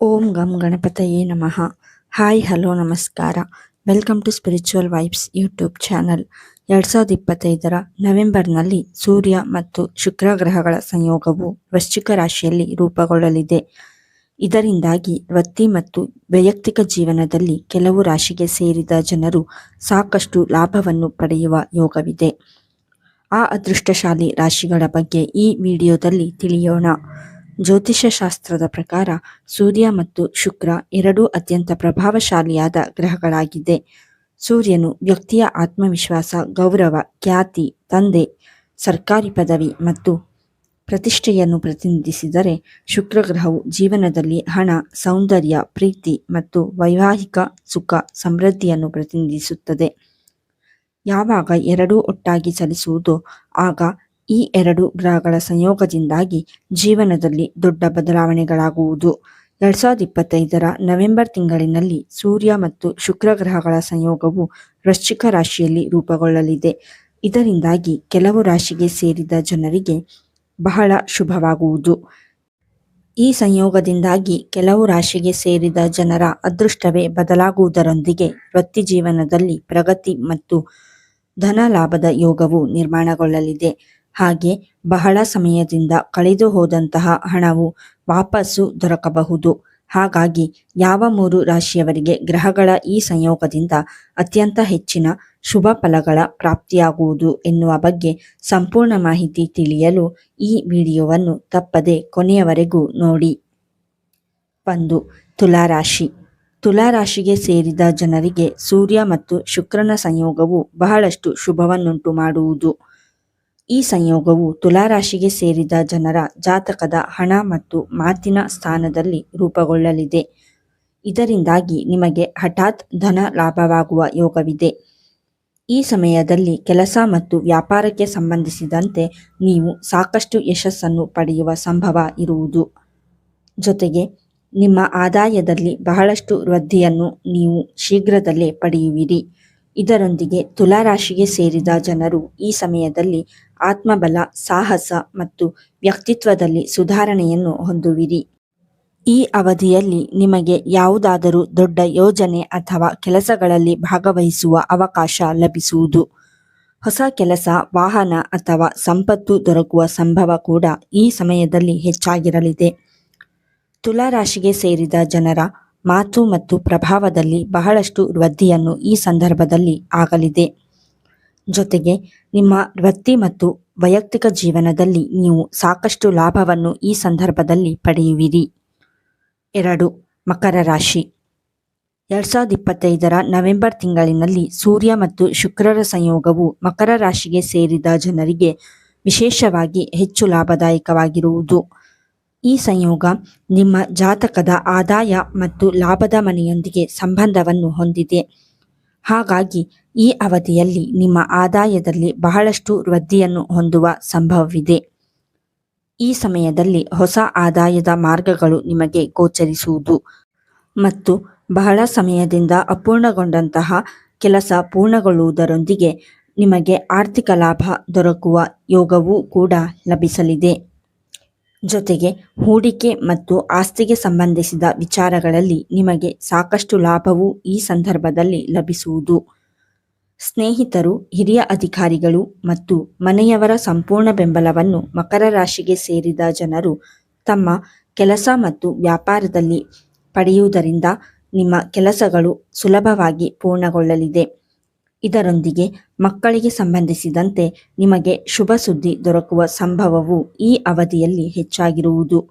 ಓಂ ಗಂ ಗಣಪತಯೇ ನಮಃ. ಹಾಯ್, ಹಲೋ, ನಮಸ್ಕಾರ. Welcome to spiritual vibes YouTube channel. ಎರಡು ಸಾವಿರದ ಇಪ್ಪತ್ತೈದರ ನವೆಂಬರ್ನಲ್ಲಿ ಸೂರ್ಯ ಮತ್ತು ಶುಕ್ರ ಗ್ರಹಗಳ ಸಂಯೋಗವು ವೃಶ್ಚಿಕ ರಾಶಿಯಲ್ಲಿ ರೂಪುಗೊಳ್ಳಲಿದೆ. ಇದರಿಂದಾಗಿ ವೃತ್ತಿ ಮತ್ತು ವೈಯಕ್ತಿಕ ಜೀವನದಲ್ಲಿ ಕೆಲವು ರಾಶಿಗೆ ಸೇರಿದ ಜನರು ಸಾಕಷ್ಟು ಲಾಭವನ್ನು ಪಡೆಯುವ ಯೋಗವಿದೆ. ಆ ಅದೃಷ್ಟಶಾಲಿ ರಾಶಿಗಳ ಬಗ್ಗೆ ಈ ವಿಡಿಯೋದಲ್ಲಿ ತಿಳಿಯೋಣ. ಜ್ಯೋತಿಷ್ಯ ಶಾಸ್ತ್ರದ ಪ್ರಕಾರ ಸೂರ್ಯ ಮತ್ತು ಶುಕ್ರ ಎರಡೂ ಅತ್ಯಂತ ಪ್ರಭಾವಶಾಲಿಯಾದ ಗ್ರಹಗಳಾಗಿದೆ ಸೂರ್ಯನು ವ್ಯಕ್ತಿಯ ಆತ್ಮವಿಶ್ವಾಸ, ಗೌರವ, ಖ್ಯಾತಿ, ತಂದೆ, ಸರ್ಕಾರಿ ಪದವಿ ಮತ್ತು ಪ್ರತಿಷ್ಠೆಯನ್ನು ಪ್ರತಿನಿಧಿಸಿದರೆ ಶುಕ್ರ ಗ್ರಹವು ಜೀವನದಲ್ಲಿ ಹಣ, ಸೌಂದರ್ಯ, ಪ್ರೀತಿ ಮತ್ತು ವೈವಾಹಿಕ ಸುಖ ಸಮೃದ್ಧಿಯನ್ನು ಪ್ರತಿನಿಧಿಸುತ್ತದೆ. ಯಾವಾಗ ಎರಡೂ ಒಟ್ಟಾಗಿ ಚಲಿಸುವುದೋ ಆಗ ಈ ಎರಡು ಗ್ರಹಗಳ ಸಂಯೋಗದಿಂದಾಗಿ ಜೀವನದಲ್ಲಿ ದೊಡ್ಡ ಬದಲಾವಣೆಗಳಾಗುವುದು. ಎರಡ್ ಸಾವಿರದ ಇಪ್ಪತ್ತೈದರ ನವೆಂಬರ್ ತಿಂಗಳಿನಲ್ಲಿ ಸೂರ್ಯ ಮತ್ತು ಶುಕ್ರ ಗ್ರಹಗಳ ಸಂಯೋಗವು ವೃಶ್ಚಿಕ ರಾಶಿಯಲ್ಲಿ ರೂಪುಗೊಳ್ಳಲಿದೆ. ಇದರಿಂದಾಗಿ ಕೆಲವು ರಾಶಿಗೆ ಸೇರಿದ ಜನರಿಗೆ ಬಹಳ ಶುಭವಾಗುವುದು. ಈ ಸಂಯೋಗದಿಂದಾಗಿ ಕೆಲವು ರಾಶಿಗೆ ಸೇರಿದ ಜನರ ಅದೃಷ್ಟವೇ ಬದಲಾಗುವುದರೊಂದಿಗೆ ವೃತ್ತಿ ಜೀವನದಲ್ಲಿ ಪ್ರಗತಿ ಮತ್ತು ಧನ ಲಾಭದ ಯೋಗವು ನಿರ್ಮಾಣಗೊಳ್ಳಲಿದೆ. ಹಾಗೆ ಬಹಳ ಸಮಯದಿಂದ ಕಳೆದು ಹೋದಂತಹ ಹಣವು ವಾಪಸ್ಸು ದೊರಕಬಹುದು. ಹಾಗಾಗಿ ಯಾವ ಮೂರು ರಾಶಿಯವರಿಗೆ ಗ್ರಹಗಳ ಈ ಸಂಯೋಗದಿಂದ ಅತ್ಯಂತ ಹೆಚ್ಚಿನ ಶುಭ ಫಲಗಳ ಪ್ರಾಪ್ತಿಯಾಗುವುದು ಎನ್ನುವ ಬಗ್ಗೆ ಸಂಪೂರ್ಣ ಮಾಹಿತಿ ತಿಳಿಯಲು ಈ ವಿಡಿಯೋವನ್ನು ತಪ್ಪದೆ ಕೊನೆಯವರೆಗೂ ನೋಡಿ. ಒಂದು, ತುಲಾರಾಶಿ. ತುಲಾರಾಶಿಗೆ ಸೇರಿದ ಜನರಿಗೆ ಸೂರ್ಯ ಮತ್ತು ಶುಕ್ರನ ಸಂಯೋಗವು ಬಹಳಷ್ಟು ಶುಭವನ್ನುಂಟು ಮಾಡುವುದು. ಈ ಸಂಯೋಗವು ತುಲಾರಾಶಿಗೆ ಸೇರಿದ ಜನರ ಜಾತಕದ ಹಣ ಮತ್ತು ಮಾತಿನ ಸ್ಥಾನದಲ್ಲಿ ರೂಪುಗೊಳ್ಳಲಿದೆ. ಇದರಿಂದಾಗಿ ನಿಮಗೆ ಹಠಾತ್ ಧನ ಲಾಭವಾಗುವ ಯೋಗವಿದೆ. ಈ ಸಮಯದಲ್ಲಿ ಕೆಲಸ ಮತ್ತು ವ್ಯಾಪಾರಕ್ಕೆ ಸಂಬಂಧಿಸಿದಂತೆ ನೀವು ಸಾಕಷ್ಟು ಯಶಸ್ಸನ್ನು ಪಡೆಯುವ ಸಂಭವ ಇರುವುದು. ಜೊತೆಗೆ, ನಿಮ್ಮ ಆದಾಯದಲ್ಲಿ ಬಹಳಷ್ಟು ವೃದ್ಧಿಯನ್ನು ನೀವು ಶೀಘ್ರದಲ್ಲೇ ಪಡೆಯುವಿರಿ. ಇದರೊಂದಿಗೆ ತುಲಾರಾಶಿಗೆ ಸೇರಿದ ಜನರು ಈ ಸಮಯದಲ್ಲಿ ಆತ್ಮಬಲ, ಸಾಹಸ ಮತ್ತು ವ್ಯಕ್ತಿತ್ವದಲ್ಲಿ ಸುಧಾರಣೆಯನ್ನು ಹೊಂದುವಿರಿ. ಈ ಅವಧಿಯಲ್ಲಿ ನಿಮಗೆ ಯಾವುದಾದರೂ ದೊಡ್ಡ ಯೋಜನೆ ಅಥವಾ ಕೆಲಸಗಳಲ್ಲಿ ಭಾಗವಹಿಸುವ ಅವಕಾಶ ಲಭಿಸುವುದು. ಹೊಸ ಕೆಲಸ, ವಾಹನ ಅಥವಾ ಸಂಪತ್ತು ದೊರಕುವ ಸಂಭವ ಕೂಡ ಈ ಸಮಯದಲ್ಲಿ ಹೆಚ್ಚಾಗಿರಲಿದೆ. ತುಲಾರಾಶಿಗೆ ಸೇರಿದ ಜನರ ಮಾತು ಮತ್ತು ಪ್ರಭಾವದಲ್ಲಿ ಬಹಳಷ್ಟು ವೃದ್ಧಿಯನ್ನು ಈ ಸಂದರ್ಭದಲ್ಲಿ ಆಗಲಿದೆ. ಜೊತೆಗೆ ನಿಮ್ಮ ವೃತ್ತಿ ಮತ್ತು ವೈಯಕ್ತಿಕ ಜೀವನದಲ್ಲಿ ನೀವು ಸಾಕಷ್ಟು ಲಾಭವನ್ನು ಈ ಸಂದರ್ಭದಲ್ಲಿ ಪಡೆಯುವಿರಿ. ಎರಡು, ಮಕರ ರಾಶಿ. ಎರಡ್ ಸಾವಿರದ ಇಪ್ಪತ್ತೈದರ ನವೆಂಬರ್ ತಿಂಗಳಿನಲ್ಲಿ ಸೂರ್ಯ ಮತ್ತು ಶುಕ್ರರ ಸಂಯೋಗವು ಮಕರ ರಾಶಿಗೆ ಸೇರಿದ ಜನರಿಗೆ ವಿಶೇಷವಾಗಿ ಹೆಚ್ಚು ಲಾಭದಾಯಕವಾಗಿರುವುದು. ಈ ಸಂಯೋಗ ನಿಮ್ಮ ಜಾತಕದ ಆದಾಯ ಮತ್ತು ಲಾಭದ ಮನೆಯೊಂದಿಗೆ ಸಂಬಂಧವನ್ನು ಹೊಂದಿದೆ. ಹಾಗಾಗಿ ಈ ಅವಧಿಯಲ್ಲಿ ನಿಮ್ಮ ಆದಾಯದಲ್ಲಿ ಬಹಳಷ್ಟು ವೃದ್ಧಿಯನ್ನು ಹೊಂದುವ ಸಂಭವವಿದೆ. ಈ ಸಮಯದಲ್ಲಿ ಹೊಸ ಆದಾಯದ ಮಾರ್ಗಗಳು ನಿಮಗೆ ಗೋಚರಿಸುವುದು ಮತ್ತು ಬಹಳ ಸಮಯದಿಂದ ಅಪೂರ್ಣಗೊಂಡಂತಹ ಕೆಲಸ ಪೂರ್ಣಗೊಳ್ಳುವುದರೊಂದಿಗೆ ನಿಮಗೆ ಆರ್ಥಿಕ ಲಾಭ ದೊರಕುವ ಯೋಗವೂ ಕೂಡ ಲಭಿಸಲಿದೆ. ಜೊತೆಗೆ ಹೂಡಿಕೆ ಮತ್ತು ಆಸ್ತಿಗೆ ಸಂಬಂಧಿಸಿದ ವಿಚಾರಗಳಲ್ಲಿ ನಿಮಗೆ ಸಾಕಷ್ಟು ಲಾಭವು ಈ ಸಂದರ್ಭದಲ್ಲಿ ಲಭಿಸುವುದು. ಸ್ನೇಹಿತರು, ಹಿರಿಯ ಅಧಿಕಾರಿಗಳು ಮತ್ತು ಮನೆಯವರ ಸಂಪೂರ್ಣ ಬೆಂಬಲವನ್ನು ಮಕರ ರಾಶಿಗೆ ಸೇರಿದ ಜನರು ತಮ್ಮ ಕೆಲಸ ಮತ್ತು ವ್ಯಾಪಾರದಲ್ಲಿ ಪಡೆಯುವುದರಿಂದ ನಿಮ್ಮ ಕೆಲಸಗಳು ಸುಲಭವಾಗಿ ಪೂರ್ಣಗೊಳ್ಳಲಿದೆ. ಇದರೊಂದಿಗೆ ಮಕ್ಕಳಿಗೆ ಸಂಬಂಧಿಸಿದಂತೆ ನಿಮಗೆ ಶುಭ ಸುದ್ದಿ ದೊರಕುವ ಸಂಭವವು ಈ ಅವಧಿಯಲ್ಲಿ ಹೆಚ್ಚಾಗಿರುವುದು.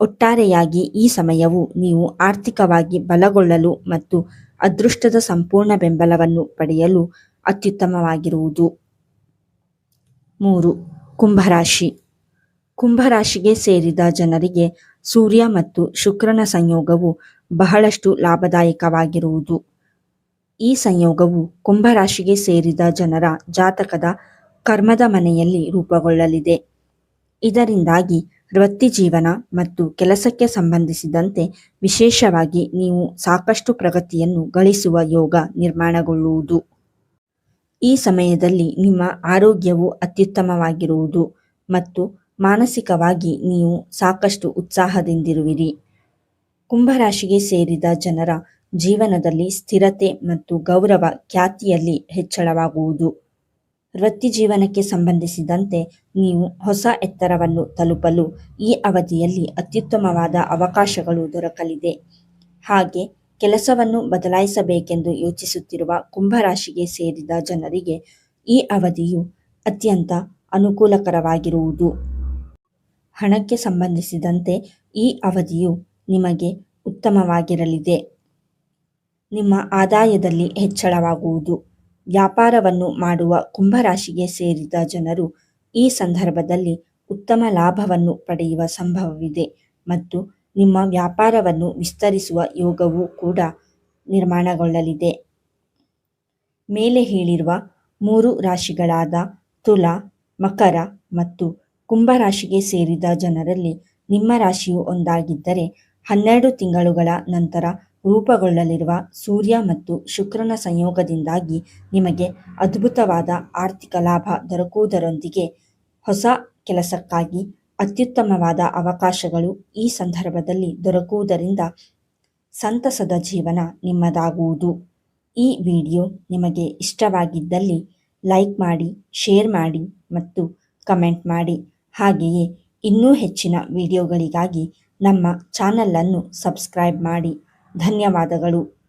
ಒಟ್ಟಾರೆಯಾಗಿ ಈ ಸಮಯವು ನೀವು ಆರ್ಥಿಕವಾಗಿ ಬಲಗೊಳ್ಳಲು ಮತ್ತು ಅದೃಷ್ಟದ ಸಂಪೂರ್ಣ ಬೆಂಬಲವನ್ನು ಪಡೆಯಲು ಅತ್ಯುತ್ತಮವಾಗಿರುವುದು. ಮೂರು, ಕುಂಭರಾಶಿ. ಕುಂಭರಾಶಿಗೆ ಸೇರಿದ ಜನರಿಗೆ ಸೂರ್ಯ ಮತ್ತು ಶುಕ್ರನ ಸಂಯೋಗವು ಬಹಳಷ್ಟು ಲಾಭದಾಯಕವಾಗಿರುವುದು. ಈ ಸಂಯೋಗವು ಕುಂಭರಾಶಿಗೆ ಸೇರಿದ ಜನರ ಜಾತಕದ ಕರ್ಮದ ಮನೆಯಲ್ಲಿ ರೂಪುಗೊಳ್ಳಲಿದೆ. ಇದರಿಂದಾಗಿ ವೃತ್ತಿ ಜೀವನ ಮತ್ತು ಕೆಲಸಕ್ಕೆ ಸಂಬಂಧಿಸಿದಂತೆ ವಿಶೇಷವಾಗಿ ನೀವು ಸಾಕಷ್ಟು ಪ್ರಗತಿಯನ್ನು ಗಳಿಸುವ ಯೋಗ ನಿರ್ಮಾಣಗೊಳ್ಳುವುದು. ಈ ಸಮಯದಲ್ಲಿ ನಿಮ್ಮ ಆರೋಗ್ಯವು ಅತ್ಯುತ್ತಮವಾಗಿರುವುದು ಮತ್ತು ಮಾನಸಿಕವಾಗಿ ನೀವು ಸಾಕಷ್ಟು ಉತ್ಸಾಹದಿಂದಿರುವಿರಿ. ಕುಂಭರಾಶಿಗೆ ಸೇರಿದ ಜನರ ಜೀವನದಲ್ಲಿ ಸ್ಥಿರತೆ ಮತ್ತು ಗೌರವ ಖ್ಯಾತಿಯಲ್ಲಿ ಹೆಚ್ಚಳವಾಗುವುದು. ವೃತ್ತಿ ಜೀವನಕ್ಕೆ ಸಂಬಂಧಿಸಿದಂತೆ ನೀವು ಹೊಸ ಎತ್ತರವನ್ನು ತಲುಪಲು ಈ ಅವಧಿಯಲ್ಲಿ ಅತ್ಯುತ್ತಮವಾದ ಅವಕಾಶಗಳು ದೊರಕಲಿದೆ. ಹಾಗೆ ಕೆಲಸವನ್ನು ಬದಲಾಯಿಸಬೇಕೆಂದು ಯೋಚಿಸುತ್ತಿರುವ ಕುಂಭರಾಶಿಗೆ ಸೇರಿದ ಜನರಿಗೆ ಈ ಅವಧಿಯು ಅತ್ಯಂತ ಅನುಕೂಲಕರವಾಗಿರುವುದು. ಹಣಕ್ಕೆ ಸಂಬಂಧಿಸಿದಂತೆ ಈ ಅವಧಿಯು ನಿಮಗೆ ಉತ್ತಮವಾಗಿರಲಿದೆ. ನಿಮ್ಮ ಆದಾಯದಲ್ಲಿ ಹೆಚ್ಚಳವಾಗುವುದು. ವ್ಯಾಪಾರವನ್ನು ಮಾಡುವ ಕುಂಭರಾಶಿಗೆ ಸೇರಿದ ಜನರು ಈ ಸಂದರ್ಭದಲ್ಲಿ ಉತ್ತಮ ಲಾಭವನ್ನು ಪಡೆಯುವ ಸಂಭವವಿದೆ ಮತ್ತು ನಿಮ್ಮ ವ್ಯಾಪಾರವನ್ನು ವಿಸ್ತರಿಸುವ ಯೋಗವೂ ಕೂಡ ನಿರ್ಮಾಣಗೊಳ್ಳಲಿದೆ. ಮೇಲೆ ಹೇಳಿರುವ ಮೂರು ರಾಶಿಗಳಾದ ತುಲಾ, ಮಕರ ಮತ್ತು ಕುಂಭರಾಶಿಗೆ ಸೇರಿದ ಜನರಲ್ಲಿ ನಿಮ್ಮ ರಾಶಿಯು ಒಂದಾಗಿದ್ದರೆ ಹನ್ನೆರಡು ತಿಂಗಳುಗಳ ನಂತರ ರೂಪುಗೊಳ್ಳಲಿರುವ ಸೂರ್ಯ ಮತ್ತು ಶುಕ್ರನ ಸಂಯೋಗದಿಂದಾಗಿ ನಿಮಗೆ ಅದ್ಭುತವಾದ ಆರ್ಥಿಕ ಲಾಭ ದೊರಕುವುದರೊಂದಿಗೆ ಹೊಸ ಕೆಲಸಕ್ಕಾಗಿ ಅತ್ಯುತ್ತಮವಾದ ಅವಕಾಶಗಳು ಈ ಸಂದರ್ಭದಲ್ಲಿ ದೊರಕುವುದರಿಂದ ಸಂತಸದ ಜೀವನ ನಿಮ್ಮದಾಗುವುದು. ಈ ವಿಡಿಯೋ ನಿಮಗೆ ಇಷ್ಟವಾಗಿದ್ದಲ್ಲಿ ಲೈಕ್ ಮಾಡಿ, ಶೇರ್ ಮಾಡಿ ಮತ್ತು ಕಮೆಂಟ್ ಮಾಡಿ. ಹಾಗೆಯೇ ಇನ್ನೂ ಹೆಚ್ಚಿನ ವಿಡಿಯೋಗಳಿಗಾಗಿ ನಮ್ಮ ಚಾನಲನ್ನು ಸಬ್ಸ್ಕ್ರೈಬ್ ಮಾಡಿ. ಧನ್ಯವಾದಗಳು.